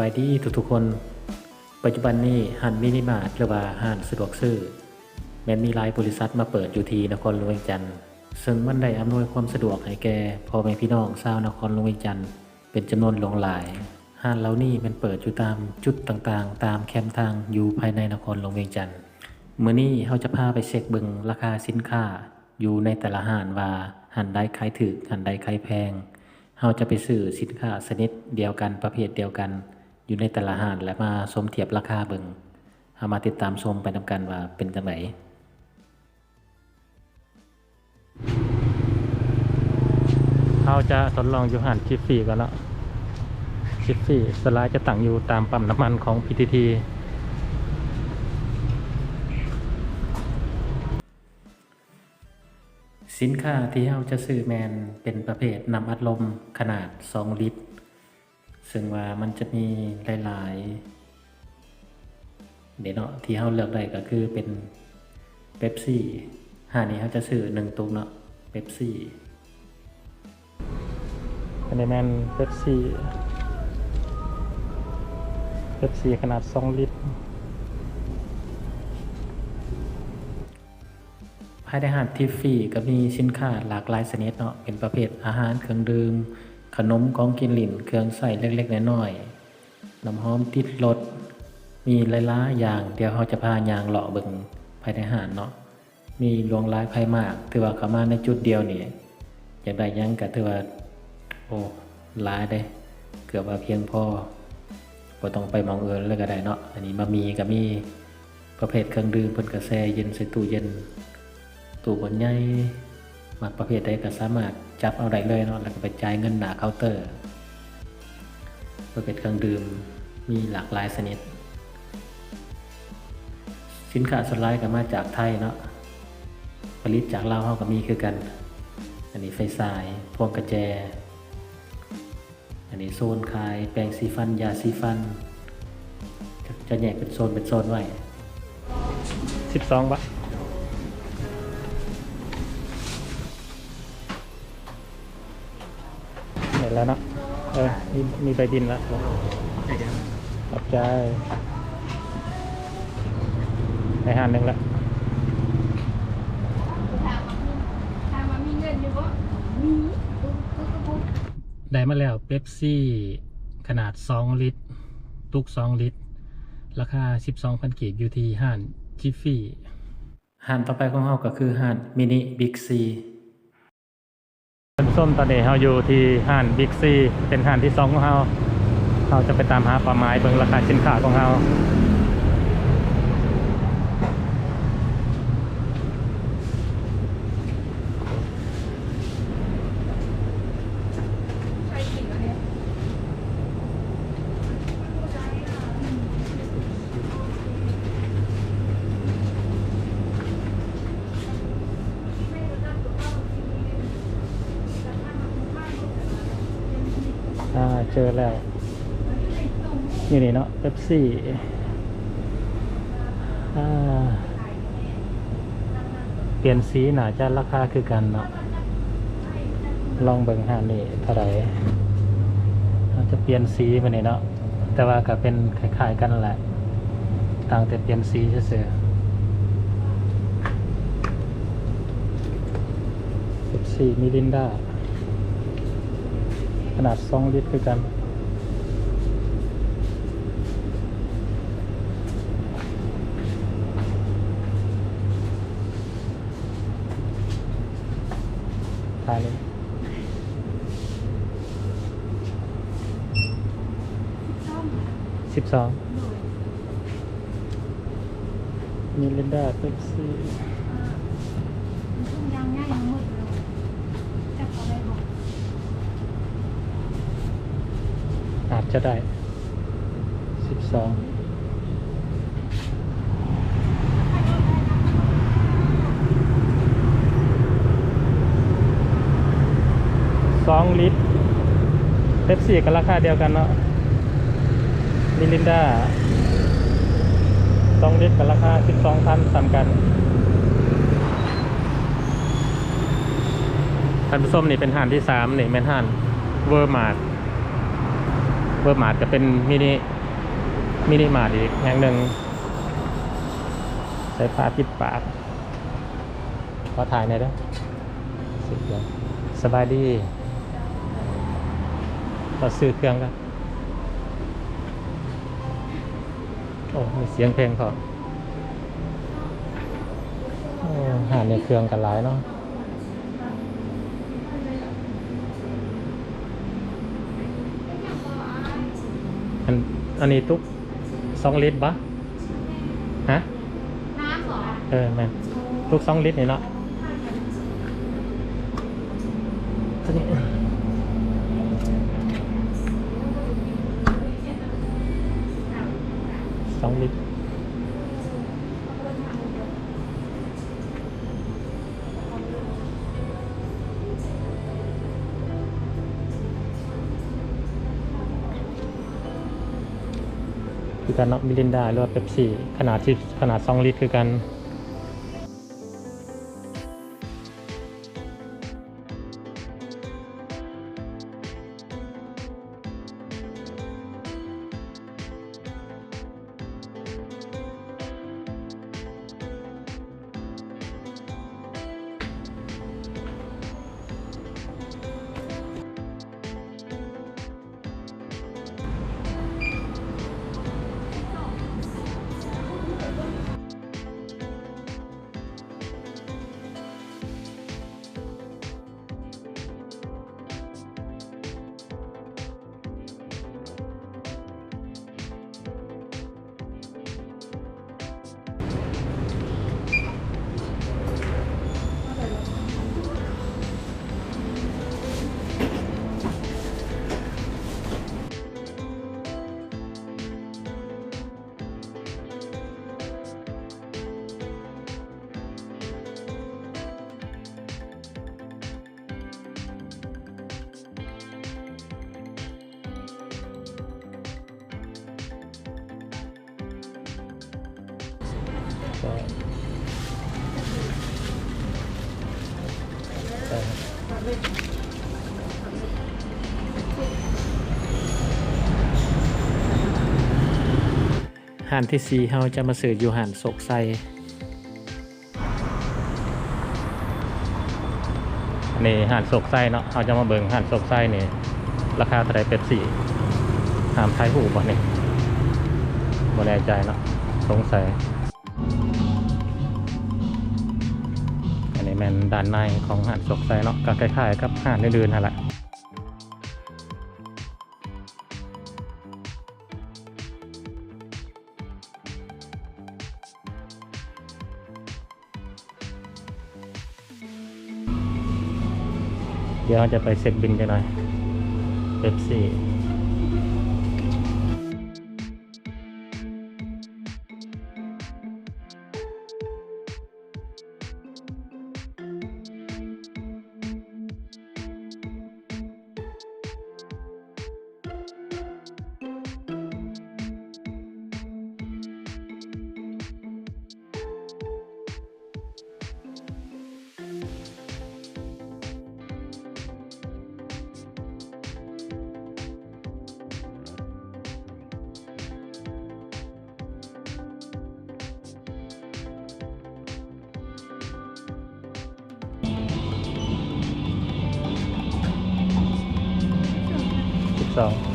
บายดีทุกๆคน ปัจจุบันนี้ห้านมินิมาร์ทหรือว่าห้านสะดวกซื้อแม้นมีหลายบริษัทมาเปิดอยู่ที่นครหลวงเวียงจันทน์ซึ่งมันได้อำนวยความสะดวกให้แก่พ่อแม่พี่น้องชาวนครหลวงเวียงจันทน์เป็นจำนวนหลงหลายห้านเหล่านี้มันเปิดอยู่ตามจุดต่างๆ ตามแคมป์ทางอยู่ภายในนครหลวงเวียงจันทน์มื้อนี้เราจะพาไปเช็คเบิงราคาสินค้า อยู่ในแต่ละห้านว่าห้านใดขายถูกห้านใดขายแพงเราจะไปซื้อสินค้าชนิดเดียวกันประเภทเดียวกัน อยู่ในแต่ละห้านและมาสมเทียบราคาเบิงเอามาติดตามชมไปนำกันว่าเป็นจังไหนเราจะทดลองอยู่ห้านชิฟฟี่ก่อนเนาะชิฟฟี่สไลด์จะตั้งอยู่ตามปั๊มน้ำมันของ PTT สินค้าที่เราจะซื้อแมนเป็นประเภทน้ำอัดลมขนาด 2 ลิตร ซึ่งว่ามันจะมีหลายๆเดี๋ยวเนาะที่เราเลือกได้ก็คือเป็นเ e ปซี่ห้านี้เขาจะซื้อหนึ่งตุกเนาะเ e ปซี่อันนี้แมนเ e ปซี่เ e ปซี่ขนาด2ลิตรภายในห้างทิฟฟี่ก็มีสินค้าหลากหลายชนิดเนาะเป็นประเภทอาหารเครื่องดื่ม ขนมของกินหลิ่นเครื่องใส่เล็กๆน้อยๆน้ำหอมติดรถมีหลายๆอย่าง เดี๋ยวเราจะพายางเลาะเบิงภายในหางเนาะมีลวงหลายภายมาก ถือว่าเขามาในจุดเดียวนี่อยากได้ยังก็ถือว่าโอ้หลายเด้เกือบว่าเพียงพอบ่ต้องไปมองเอื่นเลยก็ได้เนาะอันนี้มามีก็มีประเภทเครื่องดื่มเพิ่นก็แช่เย็นใส่ตู้เย็นตู้บนใหญ่ มักประเภทใดก็สามารถจับเอาได้เลยเนาะแล้วก็ไปจ่ายเงินหน้าเคาน์เตอร์ประเภทเครื่องดื่มมีหลากหลายชนิด สินค้าส่วนหลายก็มาจากไทยเนาะผลิตจากลาวเฮาก็มีคือกัน อันนี้ไฟสายพวงกระแจ อันนี้โซนขายแปรงสีฟัน ยาสีฟัน จะจะแยกเป็นโซนเป็นโซนไว้12บาท นแล้วเนาะเออมีมีใบบินแล้วขอบใจในหานหนึ่งละถามว่ามีเงินอยู่บ่มีตุ๊กตุ๊กตุ๊กได้มาแล้วเป๊ปซี่ขนาด 2 ลิตร ตุก 2 ลิตร ราคา 12,000กีบอยู่ที่ห้านจิฟฟี่ห้านต่อไปของเราก็คือห้านมินิบิ๊กซี ท่านผู้ชมตอนนี้เราอยู่ที่ห้านบิ๊กซีเป็นห้านที่สองของเราเราจะไปตามหาปลาไม้เบิ่งราคาสินค้าของเรา ใครกินวะเนี่ย อ่า เจอแล้ว นี่นี่เนาะเป๊ปซี่เปลี่ยนสีหนาจะราคาคือกันเนาะลองเบิ่งหานี่เท่าไหร่จะเปลี่ยนสีไปนี่เนาะแต่ว่าก็เป็นคล้ายๆกันแหละ ต่างแต่เปลี่ยนสีเฉยๆเป๊ปซี่มิรินดา นาด 2 ลิตรคือกันทายเลยสิบสองมิลินดาเป๊ปซี่ทุ่งยางง่ายทั้งหมดเลยจับเอาไปบอก อา จะได้สิบสองสองลิตรเป๊ปซี่ก็ราคาเดียวกันเนาะมิลินดาสองลิตรก็ราคาสิบสองพันสามกันท่านผู้มนี่เป็นห่านที่สามนี่เป็นห่านเวอร์มาร์ เบอร์มาร์ทก็เป็นมินิมินิมาร์ทอีกแห่งหนึ่งใส่ผ้าปิดปากขอถ่ายหน่อยด้อสุดยอดสบายดีก็ซื้อเครื่องกันโอ้มีเสียงเพลงพอโอ้หาในเครื่องกันหลายเนาะ อันอันนี้ตุ๊กสองลิตรปะฮะน้ำเหรอเออแม่นตุ๊กสองลิตรนี่เนาะตัวนี้สองลิตร คือกันเนาะมิรินดาหรือว่าเป๊ปซี่ขนาดที่ขนาดสองลิตรคือกัน ใช่ครับห่านที่สี่เราจะมาสื่ออยู่ห่านโศกไซนี่ห่านโศกไส้เนาะเราจะมาเบิ่งห่านโศกไส้นี่ราคาเท่าไรเป็ดสี่หามไทยหูบ่นี่บ่แน่ใจเนาะสงสัย แมนด้านในของหาดศกไซเนาะก็คล้ายๆกับหาดอื่นๆนั่นแหละเดี๋ยวเราจะไปเซ็ตบินกันหน่อยเป๊ปซี่ สิบ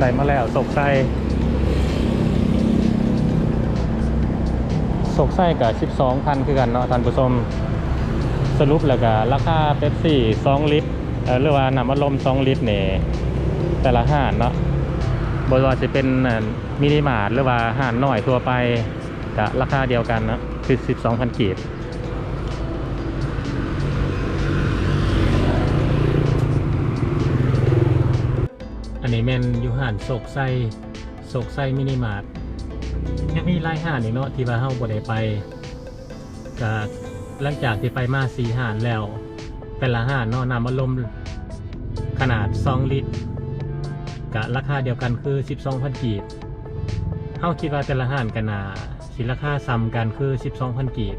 ได้มาแล้วศกไส้ศกไส้กับ 12พันคือกันเนาะท่านผู้ชมสรุปแล้วก็ราคาเป๊ปซี่2ลิตรเออหรือว่าน้ำอัดลม2ลิตรเนี่ยแต่ละห้านเนาะบริว่าจะเป็นมินิมาร์ทหรือว่าห้านน้อยทั่วไปก็ราคาเดียวกันเนาะคือ 12,000กีบ อันนี้แม่นอยู่ห้านโศกไส้โศกไส้มินิมาร์ทยังมีหลายห้านอีกเนาะที่ว่าเฮาบ่ได้ไปก็หลังจากที่ไปมาสี่ห้านแล้ว แต่ละห้านเนาะน้ำอัดลมขนาด2ลิตรกะราคาเดียวกันคือ 12,000กีบเฮาคิดว่าแต่ละห้านก็น่าสิราคาซ้ำกันคือ 12,000กีบ